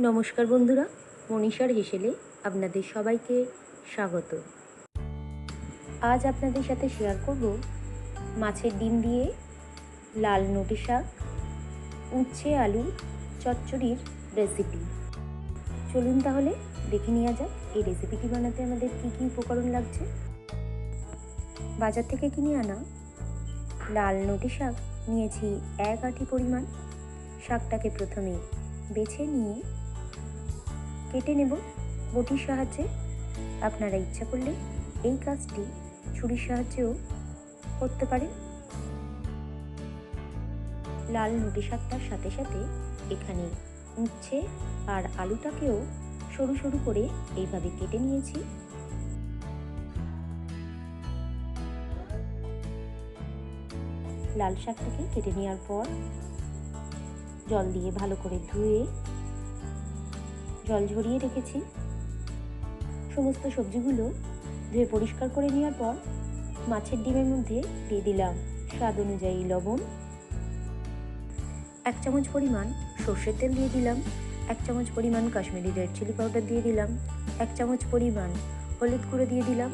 নমস্কার বন্ধুরা, মনীষার হেসেলে আপনাদের সবাইকে স্বাগত। আজ আপনাদের সাথে শেয়ার করব মাছের ডিম দিয়ে লাল নোটে শাক, উচ্ছে আলু চচ্চড়ির রেসিপি চলুন তাহলে দেখে নেওয়া যাক, এই রেসিপিটি বানাতে আমাদের কী কী উপকরণ লাগছে। বাজার থেকে কিনে আনা লাল নোটে শাক নিয়েছি এক আটি পরিমাণ। শাকটাকে প্রথমে বেছে নিয়ে কেটে নেব বটির সাহায্যে। আপনারা ইচ্ছা করলে এই কাজটি ছুরির সাহায্যেও করতে পারেন। লাল নুটি শাকটার সাথে সাথে এখানে উচ্ছে আর আলুটাকেও সরু সরু করে এইভাবে কেটে নিয়েছি। লাল শাকটাকে কেটে নেওয়ার পর জল দিয়ে ভালো করে ধুয়ে জল ঝরিয়ে রেখেছি। সমস্ত সবজিগুলো ধুয়ে পরিষ্কার করে নেওয়ার পর মাছের ডিমের মধ্যে দিয়ে দিলাম স্বাদ অনুযায়ী লবণ। এক চামচ পরিমাণ সর্ষের তেল দিয়ে দিলাম, এক চামচ পরিমাণ কাশ্মীরি রেড চিলি পাউডার দিয়ে দিলাম, এক চামচ পরিমাণ হলুদ গুঁড়ো দিয়ে দিলাম।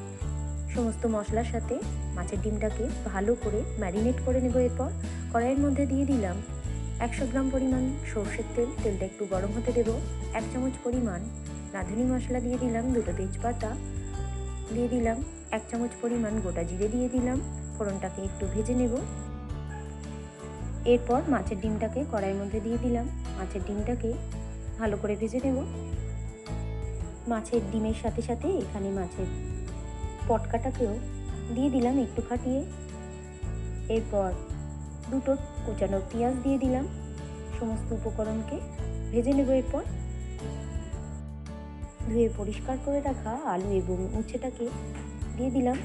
সমস্ত মশলার সাথে মাছের ডিমটাকে ভালো করে ম্যারিনেট করে নেব এরপর। কড়াইয়ের মধ্যে দিয়ে দিলাম একশো গ্রাম পরিমাণ সর্ষের তেল, তেলটা একটু গরম হতে দেব। এক চামচ পরিমাণ রাঁধুনি মশলা দিয়ে দিলাম, দুটো তেজপাতা দিয়ে দিলাম, এক চামচ পরিমাণ গোটা জিরে দিয়ে দিলাম, ফোড়নটাকে একটু ভেজে নেব। এরপর মাছের ডিমটাকে কড়াইয়ের মধ্যে দিয়ে দিলাম। মাছের ডিমটাকে ভালো করে ভেজে নেব। মাছের ডিমের সাথে সাথে এখানে মাছের পটকাটাকেও দিয়ে দিলাম একটু ফাটিয়ে। এরপর দুটো কোচানো পেঁয়াজ দিয়ে দিলাম। সমস্ত উপকরণকে ভেজে নেব এরপর। ধুয়ে পরিষ্কার করে রাখা আলু এবং উচ্ছেটাকে দিয়ে দিলাম।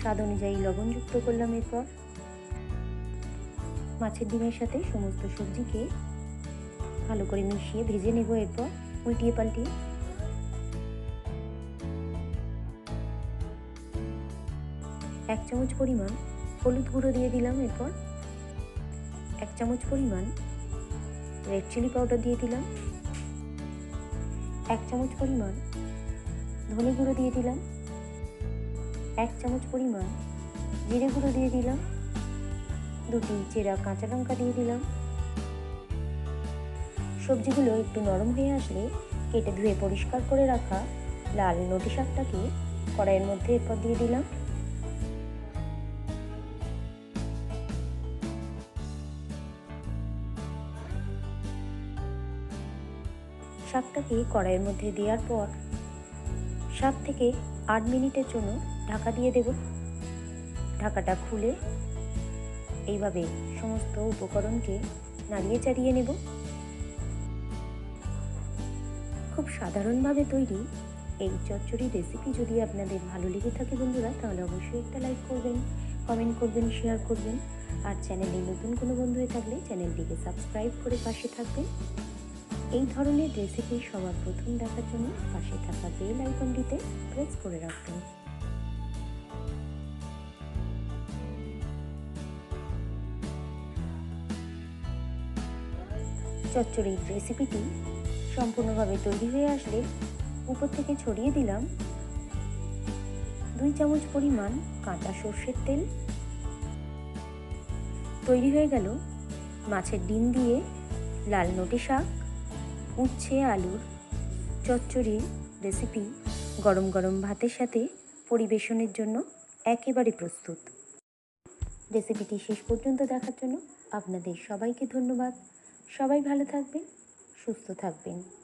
স্বাদ অনুযায়ী লবণ যুক্ত করলাম এরপর। মাছের ডিমের সাথে সমস্ত সবজিকে ভালো করে মিশিয়ে ভেজে নেব এরপর উল্টিয়ে পাল্টিয়ে। এক চামচ পরিমাণ হলুদ গুঁড়ো দিয়ে দিলাম এরপর এক চামচ পরিমাণ রেড চিলি পাউডার দিয়ে দিলাম। এক চামচ পরিমাণ ধনে গুঁড়ো দিয়ে দিলাম। এক চামচ পরিমাণ জিরে গুঁড়ো দিয়ে দিলাম। দুটি চেরা কাঁচা লঙ্কা দিয়ে দিলাম। সবজিগুলো একটু নরম হয়ে আসলে কেটে ধুয়ে পরিষ্কার করে রাখা লাল নটি শাকটাকে কড়াইয়ের মধ্যে এরপর দিয়ে দিলাম। শাকটাকে কড়াইয়ের মধ্যে দেওয়ার পর শাক থেকে আট মিনিটের জন্য ঢাকা দিয়ে দেব। ঢাকাটা খুলে এইভাবে সমস্ত উপকরণকে নাড়িয়ে চাড়িয়ে নেব। খুব সাধারণভাবে তৈরি এই চচ্চড়ি রেসিপি যদি আপনাদের ভালো লেগে থাকে বন্ধুরা, তাহলে অবশ্যই একটা লাইক করবেন কমেন্ট করবেন শেয়ার করবেন। আর চ্যানেলে নতুন কোনো বন্ধু হয়ে থাকলে চ্যানেলটিকে সাবস্ক্রাইব করে পাশে থাকবেন। এই ধরনের রেসিপি সবার প্রথম দেখার জন্য পাশে থাকা বেল আইকনটিতে প্রেস করে রাখবেন চচ্চড়ির রেসিপিটি সম্পূর্ণভাবে তৈরি হয়ে আসলে উপর থেকে ছড়িয়ে দিলাম। দুই চামচ পরিমাণ কাঁচা সর্ষের তেল। তৈরি হয়ে গেল মাছের ডিম দিয়ে লাল নোটে শাক। উচ্ছে আলুর চচ্চড়ি রেসিপি গরম গরম ভাতের সাথে পরিবেশনের জন্য একেবারে প্রস্তুত। রেসিপিটি শেষ পর্যন্ত দেখার জন্য আপনাদের সবাইকে ধন্যবাদ। সবাই ভালো থাকবেন, সুস্থ থাকবেন।